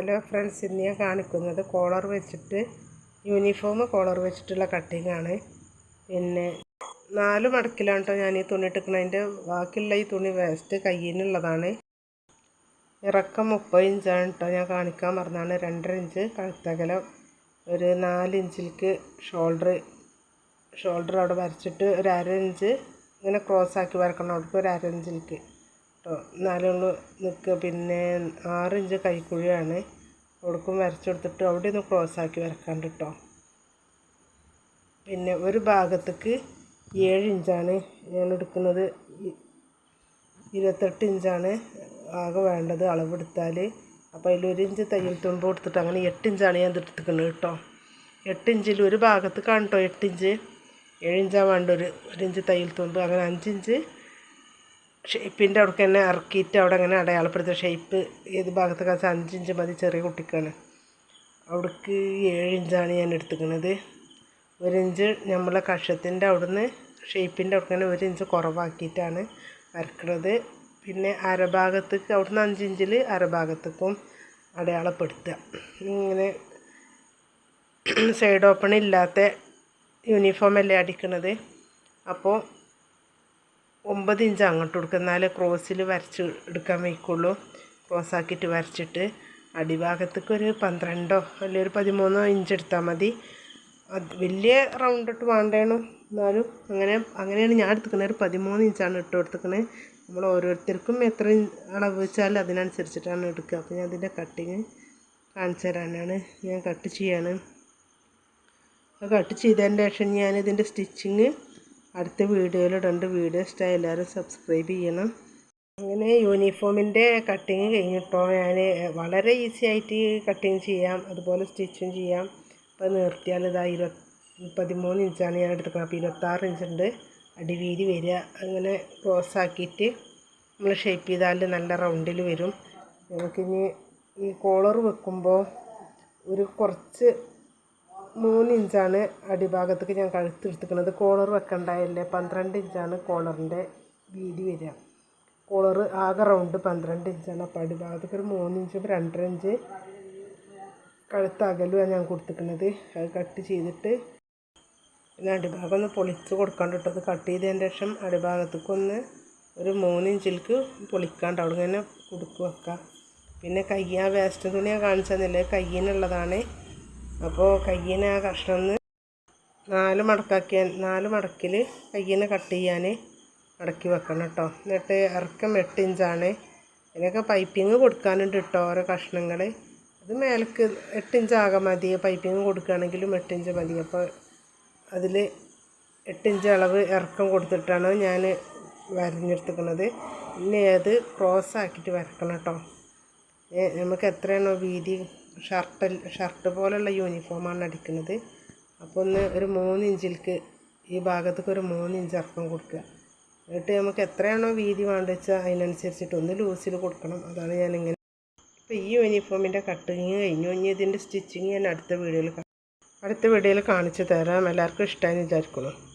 Hello friends ഇന്ന് ഞാൻ കാണിക്കുന്നത് കോളർ വെച്ചിട്ട് യൂണിഫോം കോളർ വെച്ചിട്ടുള്ള കട്ടിംഗ് ആണ്. പിന്നെ നാല് മടക്കിലാണ് കേട്ടോ ഞാൻ ഈ തുണി ഇട്ടിരിക്കണതിന്റെ ബാക്കിയുള്ള ഈ തുണി വേസ്റ്റ് കയ്യിനുള്ളതാണ്. ഇറക്കം മുപ്പത് ഇഞ്ചാണ് കേട്ടോ ഞാൻ കാണിക്കാൻ പറഞ്ഞാണ് രണ്ടര ഇഞ്ച് കഴുത്തകലം ഒരു നാല് ഇഞ്ചിലേക്ക് ഷോൾഡർ ഷോൾഡർ അവിടെ വരച്ചിട്ട് ഒരു അര ഇഞ്ച് ഇങ്ങനെ ക്രോസ് ആക്കി വരക്കണം. അവിടേക്ക് ഒരു അര ഇഞ്ചിലേക്ക് എന്നാലും നിൽക്കുക. പിന്നെ ആറിഞ്ച് കൈക്കുഴിയാണ്. അവിടേക്കും വരച്ചു കൊടുത്തിട്ട് അവിടെ ഒന്ന് ക്രോസ് ആക്കി വരക്കാണ്ട് കേട്ടോ പിന്നെ ഒരു ഭാഗത്തേക്ക് ഏഴ് ഇഞ്ചാണ് ഞാൻ എടുക്കുന്നത്. ഇരുപത്തെട്ട് ഇഞ്ചാണ് ആകെ വേണ്ടത് അളവെടുത്താൽ അപ്പോൾ അതിലൊരു ഇഞ്ച് തയ്യൽ തുമ്പ് കൊടുത്തിട്ട് അങ്ങനെ എട്ട് ഇഞ്ചാണ് ഞാൻ എടുത്തിരിക്കുന്നത് കേട്ടോ എട്ട് ഇഞ്ചിൽ ഒരു ഭാഗത്ത് കാണട്ടോ? എട്ട് ഇഞ്ച്. ഏഴ് വേണ്ട ഒരു ഒരു ഇഞ്ച് തയ്യൽ തുമ്പ്. അങ്ങനെ അഞ്ചിഞ്ച് ഷേപ്പിന്റെ അവിടെ തന്നെ ഇറക്കിയിട്ട് അവിടെ അങ്ങനെ അടയാളപ്പെടുത്തുക. ഷേപ്പ് ഏത് ഭാഗത്തൊക്കെ വെച്ചാൽ അഞ്ചിഞ്ച് മതി ചെറിയ കുട്ടിക്കാണ്. അവിടേക്ക് ഏഴ് ഇഞ്ചാണ് ഞാൻ എടുത്തിരിക്കുന്നത്. ഒരു ഇഞ്ച് നമ്മളെ കഷത്തിന്റെ അവിടുന്ന് ഷേപ്പിന്റെ അവിടെ തന്നെ ഒരു ഇഞ്ച് കുറവാക്കിയിട്ടാണ് വരക്കുന്നത് പിന്നെ അരഭാഗത്തേക്ക് അവിടുന്ന് അഞ്ചിഞ്ചിൽ അരഭാഗത്തേക്കും അടയാളപ്പെടുത്തുക. ഇങ്ങനെ സൈഡ് ഓപ്പൺ ഇല്ലാത്ത യൂണിഫോം അല്ലേ അടിക്കണത്? അപ്പോൾ ഒമ്പത് ഇഞ്ച് അങ്ങോട്ട് കൊടുക്കുക എന്നാലേ ക്രോസിൽ വരച്ച് എടുക്കാൻ വയ്ക്കുള്ളൂ. ക്രോസ് ആക്കിയിട്ട് വരച്ചിട്ട് അടിഭാഗത്തേക്ക് ഒരു പന്ത്രണ്ടോ അല്ലെങ്കിൽ ഒരു പതിമൂന്നോ ഇഞ്ച് എടുത്താൽ മതി. അത് വലിയ റൗണ്ട് ഇട്ട് വേണ്ടേണു എന്നാലും അങ്ങനെ അങ്ങനെയാണ് ഞാൻ എടുത്തുക്കുന്നത് ഒരു പതിമൂന്ന് ഇഞ്ചാണ് ഇട്ട് കൊടുത്തിരിക്കുന്നത് നമ്മൾ ഓരോരുത്തർക്കും എത്ര അളവ് വെച്ചാൽ അതിനനുസരിച്ചിട്ടാണ് എടുക്കുക. അപ്പോൾ ഞാൻ അതിന്റെ കട്ടിങ് കാണിച്ചു തരാനാണ്. ഞാൻ കട്ട് ചെയ്യാണ്. കട്ട് ചെയ്തതിന്റെ ശേഷം ഞാനിതിന്റെ സ്റ്റിച്ചിങ് അടുത്ത വീഡിയോയിൽ രണ്ട് വീഡിയോ ഇഷ്ടമായി എല്ലാവരും സബ്സ്ക്രൈബ് ചെയ്യണം. അങ്ങനെ യൂണിഫോമിന്റെ കട്ടിങ് കഴിഞ്ഞിട്ടോ ഞാൻ വളരെ ഈസി ആയിട്ട് കട്ടിങ് ചെയ്യാം. അതുപോലെ സ്റ്റിച്ചും ചെയ്യാം. അപ്പോൾ നിർത്തിയാൽ ഇതാ ഇരുപത്തി പതിമൂന്ന് ഇഞ്ചാണ് ഞാൻ എടുത്തിരിക്കുന്നത്. അപ്പോൾ ഇരുപത്താറ് ഇഞ്ചുണ്ട് അടിവീതി വരിക. അങ്ങനെ ക്രോസ് ആക്കിയിട്ട് നമ്മൾ ഷേപ്പ് ചെയ്താൽ നല്ല റൗണ്ടിൽ വരും. നമുക്കിനി ഈ കോളർ വെക്കുമ്പോൾ ഒരു കുറച്ച് മൂന്ന് ഇഞ്ചാണ് അടിഭാഗത്തേക്ക് ഞാൻ കഴുത്തെടുത്തിരിക്കുന്നത് കോളർ വെക്കണ്ടായല്ലേ? പന്ത്രണ്ട് ഇഞ്ചാണ് കോളറിന്റെ വീതി വരിക. കോളർ ആകെ റൗണ്ട് പന്ത്രണ്ട് ഇഞ്ചാണ്. അപ്പോൾ അടിഭാഗത്തേക്ക് ഒരു മൂന്ന് ഇഞ്ച് രണ്ടര ഇഞ്ച് കഴുത്ത് അകലുമാണ് ഞാൻ കൊടുത്തിരിക്കുന്നത്. അത് കട്ട് ചെയ്തിട്ട് പിന്നെ അടിഭാഗം ഒന്ന് പൊളിച്ച് കൊടുക്കാണ്ട് ഇട്ടത് കട്ട് ചെയ്തതിന് ശേഷം അടിഭാഗത്തേക്കൊന്ന് ഒരു മൂന്ന് ഇഞ്ചിലേക്ക് പൊളിക്കാണ്ട് അവിടെ ഇങ്ങനെ കുടുക്ക് വെക്കാം. പിന്നെ കയ്യാ വേസ്റ്റ് തുണിയാണ് കാണിച്ചതെന്നില്ല കാണിച്ചു തന്നില്ലേ? കയ്യിനുള്ളതാണ് അപ്പോൾ കയ്യിന് ആ കഷ്ണം നാല് മടക്കാക്കിയാൽ നാല് മടക്കിൽ കയ്യിന് കട്ട് ചെയ്യാൻ മടക്കി വെക്കണം കേട്ടോ എന്നിട്ട് ഇറക്കം എട്ട് ഇഞ്ചാണ്. അതിനൊക്കെ പൈപ്പിങ് കൊടുക്കാനുണ്ട് കേട്ടോ ഓരോ കഷ്ണങ്ങൾ അത് മേലക്ക് എട്ട് ഇഞ്ച് ആകെ മതി. പൈപ്പിങ് കൊടുക്കുകയാണെങ്കിലും എട്ട് ഇഞ്ച് മതി. അപ്പോൾ അതിൽ എട്ട് ഇഞ്ച് അളവ് ഇറക്കം കൊടുത്തിട്ടാണ് ഞാൻ വരഞ്ഞെടുത്തിക്കണത്. ഇനി അത് ക്രോസ് ആക്കിയിട്ട് വരക്കണം കേട്ടോ നമുക്ക് എത്രയാണോ വീതി? ഷർട്ട് ഷർട്ട് പോലുള്ള യൂണിഫോമാണ് അടിക്കുന്നത്. അപ്പോൾ ഒന്ന് ഒരു മൂന്ന് ഇഞ്ചിൽക്ക് ഈ ഭാഗത്തേക്ക് ഒരു മൂന്ന് ഇഞ്ച് ഇറക്കം കൊടുക്കുക. എന്നിട്ട് നമുക്ക് എത്രയാണോ വീതി വേണ്ടത് വെച്ചാൽ അതിനനുസരിച്ചിട്ട് ഒന്ന് ലൂസിൽ കൊടുക്കണം. അതാണ് ഞാനിങ്ങനെ. ഇപ്പോൾ ഈ യൂണിഫോമിന്റെ കട്ടിങ് കഴിഞ്ഞു. ഇനി ഇതിന്റെ സ്റ്റിച്ചിങ് ഞാൻ അടുത്ത വീഡിയോയിൽ അടുത്ത വീഡിയോയിൽ കാണിച്ചു തരാം. എല്ലാവർക്കും ഇഷ്ടമായി വിചാരിക്കണം